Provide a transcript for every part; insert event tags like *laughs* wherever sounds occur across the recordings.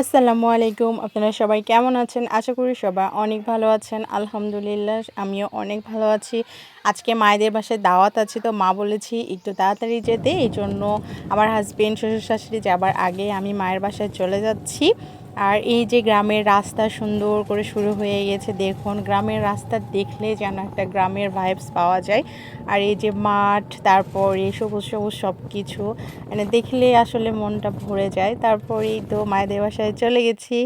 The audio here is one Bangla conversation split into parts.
আসসালামু আলাইকুম, আপনারা সবাই কেমন আছেন? আশা করি সবাই অনেক ভালো আছেন। আলহামদুলিল্লাহ, আমিও অনেক ভালো আছি। আজকে মায়েদের বাসায় দাওয়াত আছে, তো মা বলেছি একটু তাড়াতাড়ি যেতে। এই জন্য আমার হাজব্যান্ড শ্বশুর শাশুড়ি যাবার আগে আমি মায়ের বাসায় চলে যাচ্ছি। আর এই যে গ্রামের রাস্তা সুন্দর করে শুরু হয়ে গেছে, দেখুন, গ্রামের রাস্তা দেখলে যেন একটা গ্রামের ভাইবস পাওয়া যায়। আর এই যে মাঠ, তারপর এই সবুজ সবুজ সব কিছু মানে দেখলে আসলে মনটা ভরে যায়। তারপরেই তো মায়েদের বাসায় চলে গেছি।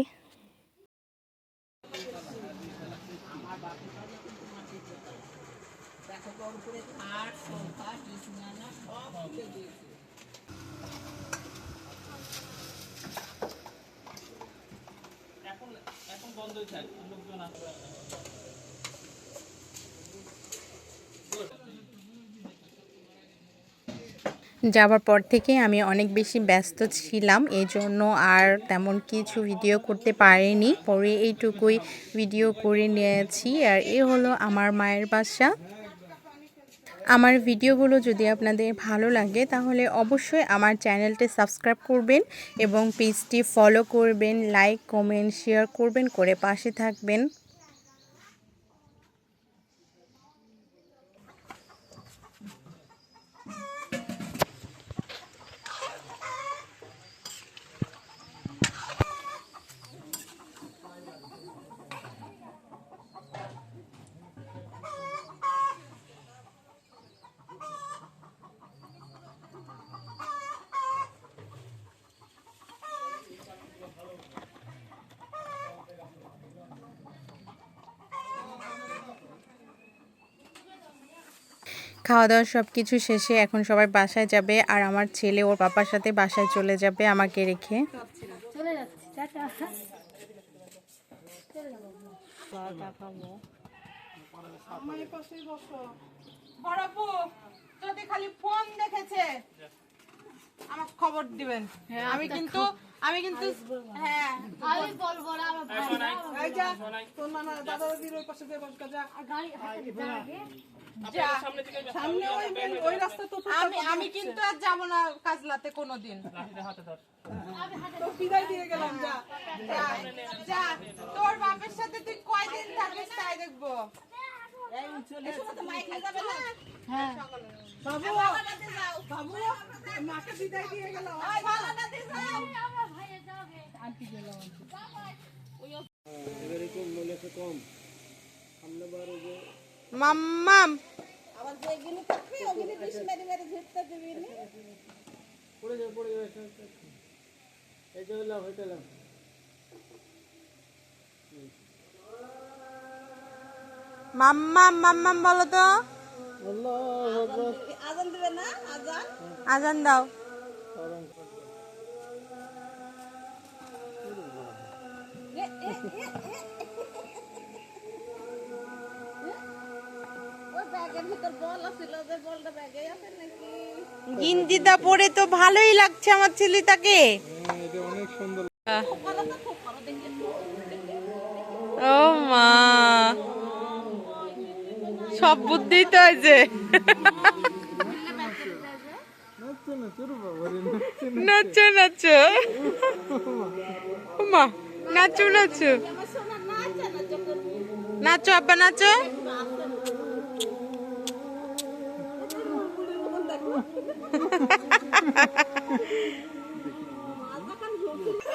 যাওয়ার পর থেকে আমি অনেক বেশি ব্যস্ত ছিলাম এই জন্য আর তেমন কিছু ভিডিও করতে পারিনি। পরে এইটুকুই ভিডিও করে নিয়েছি, আর এ হলো আমার মায়ের বাসা। আমার ভিডিওগুলো যদি আপনাদের ভালো লাগে, তাহলে অবশ্যই আমার চ্যানেলটি সাবস্ক্রাইব করবেন এবং পেজটি ফলো করবেন, লাইক, কমেন্ট, শেয়ার করবেন, করে পাশে থাকবেন। খাওয়া দাওয়া সব কিছু শেষে এখন সবাই বাসায় যাবে আর আমার ছেলে ওর পাপার সাথে বাসায় চলে যাবে আমাকে রেখে। চলে যাচ্ছি আমার পাশেই বসো। বড় আপু যদি খালি ফোন দেখেছে আমাকে খবর দিবেন। আমি কিন্তু আমি কিন্তু হ্যাঁ আমি বলব না আমার ভাই এই যা তোর নানা দাদা দাদির ওই পাশে দিয়ে বসকা যা গাড়ি যা সামনে ওই মেন- ওই রাস্তা তো আমি আমি কিন্তু আর যাব না কাজলাতে কোনোদিন তো বিদায় দিয়ে গেলাম যা তোর বাপের সাথে তুই কয়দিন থাকিস তাই দেখব এসব তো মাইক যাবে না? হ্যাঁ বাবু বাবু মাকে বিদায় দিয়ে গেল মাম্মাম। আবার যেগুলো থাকবে ওগুলো বিষ মেরে মেরে ঝেড়তে দিবি নি মাম্মাম মাম্মাম বলো তো। আজান দিবে না আজান আজান দাও। গিঞ্জিটা পরে তো ভালোই লাগছে আমার ছেলেটাকে। ও মা সব বুদ্ধি তো আছে নাচো নাচো মা। নাচো নাচো। নাচো আব্বা নাচো। *laughs*